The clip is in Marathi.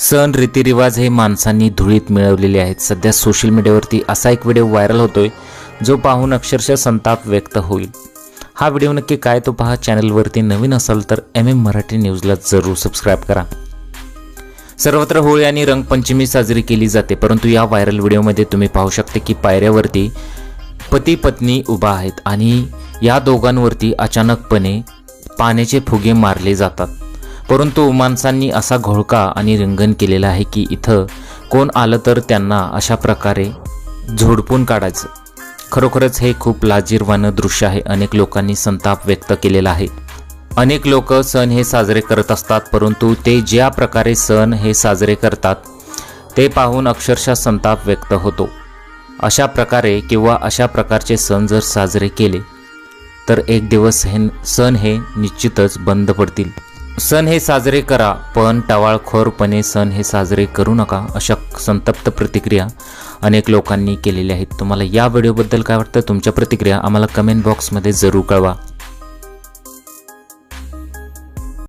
सण रीतिरिवाज हे माणसांनी धुळीत मिळवलेले आहेत. सध्या सोशल मीडियावरती असा एक व्हिडिओ व्हायरल होतोय जो पाहून अक्षरशः संताप व्यक्त होईल. हा व्हिडिओ नक्की काय तो पहा. चॅनलवरती नवीन असाल तर एम एम मराठी न्यूजला जरूर सबस्क्राईब करा. सर्वत्र होळी आणि रंगपंचमी साजरी केली जाते परंतु या व्हायरल व्हिडिओमध्ये तुम्ही पाहू शकता की पायऱ्यावरती पती पत्नी उभा आहेत आणि या दोघांवरती अचानकपणे पाण्याचे फुगे मारले जातात. परंतु माणसांनी असा घोळका आणि रिंगण केलेला आहे की इथं कोण आलं तर त्यांना अशा प्रकारे झोडपून काढायचं. खरोखरच हे खूप लाजीरवानं दृश्य आहे. अनेक लोकांनी संताप व्यक्त केलेला आहे. अनेक लोक सण हे साजरे करत असतात परंतु ते ज्या प्रकारे सण हे साजरे करतात ते पाहून अक्षरशः संताप व्यक्त होतो. अशा प्रकारे किंवा अशा प्रकारचे सण जर साजरे केले तर एक दिवस हे सण हे निश्चितच बंद पडतील. सण हे साजरे करा पण टवाळखोरपणे सण हे साजरे करू नका अशा संतप्त प्रतिक्रिया अनेक लोकांनी केलेल्या आहेत. तुम्हाला या व्हिडिओबद्दल काय वाटतं? तुमच्या प्रतिक्रिया आम्हाला कमेंट बॉक्समध्ये जरूर कळवा.